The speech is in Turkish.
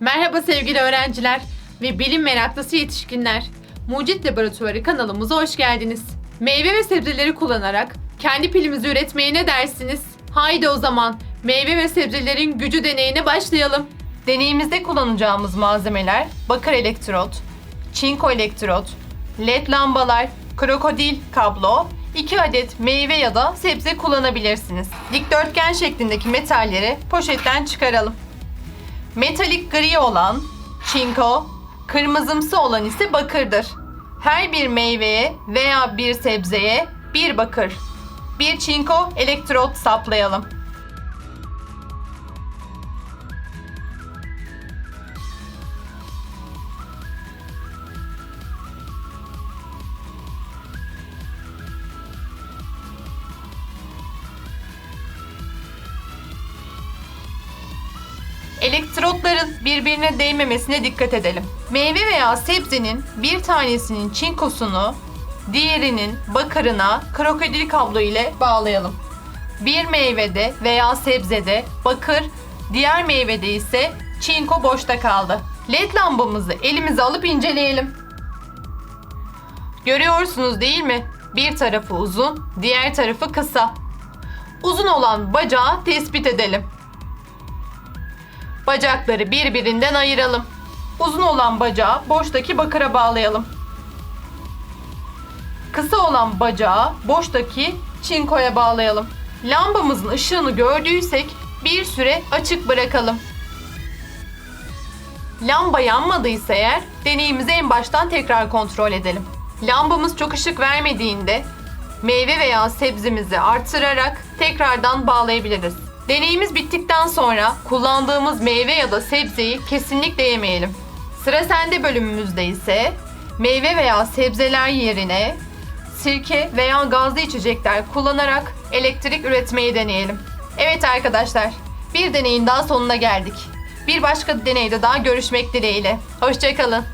Merhaba sevgili öğrenciler ve bilim meraklısı yetişkinler. Mucit Laboratuvarı kanalımıza hoş geldiniz. Meyve ve sebzeleri kullanarak kendi pilimizi üretmeye ne dersiniz? Haydi o zaman meyve ve sebzelerin gücü deneyine başlayalım. Deneyimizde kullanacağımız malzemeler bakır elektrot, çinko elektrot, led lambalar, krokodil kablo, 2 adet meyve ya da sebze kullanabilirsiniz. Dikdörtgen şeklindeki metalleri poşetten çıkaralım. Metalik gri olan çinko, kırmızımsı olan ise bakırdır. Her bir meyveye veya bir sebzeye bir bakır, bir çinko elektrot saplayalım. Elektrotların birbirine değmemesine dikkat edelim. Meyve veya sebzenin bir tanesinin çinkosunu diğerinin bakırına krokodil kablo ile bağlayalım. Bir meyvede veya sebzede bakır, diğer meyvede ise çinko boşta kaldı. LED lambamızı elimize alıp inceleyelim. Görüyorsunuz değil mi? Bir tarafı uzun, diğer tarafı kısa. Uzun olan bacağı tespit edelim. Bacakları birbirinden ayıralım. Uzun olan bacağı boştaki bakıra bağlayalım. Kısa olan bacağı boştaki çinkoya bağlayalım. Lambamızın ışığını gördüysek bir süre açık bırakalım. Lamba yanmadıysa eğer deneyimizi en baştan tekrar kontrol edelim. Lambamız çok ışık vermediğinde meyve veya sebzemizi artırarak tekrardan bağlayabiliriz. Deneyimiz bittikten sonra kullandığımız meyve ya da sebzeyi kesinlikle yemeyelim. Sıra sende bölümümüzde ise meyve veya sebzeler yerine sirke veya gazlı içecekler kullanarak elektrik üretmeyi deneyelim. Evet arkadaşlar, bir deneyin daha sonuna geldik. Bir başka deneyde daha görüşmek dileğiyle. Hoşçakalın.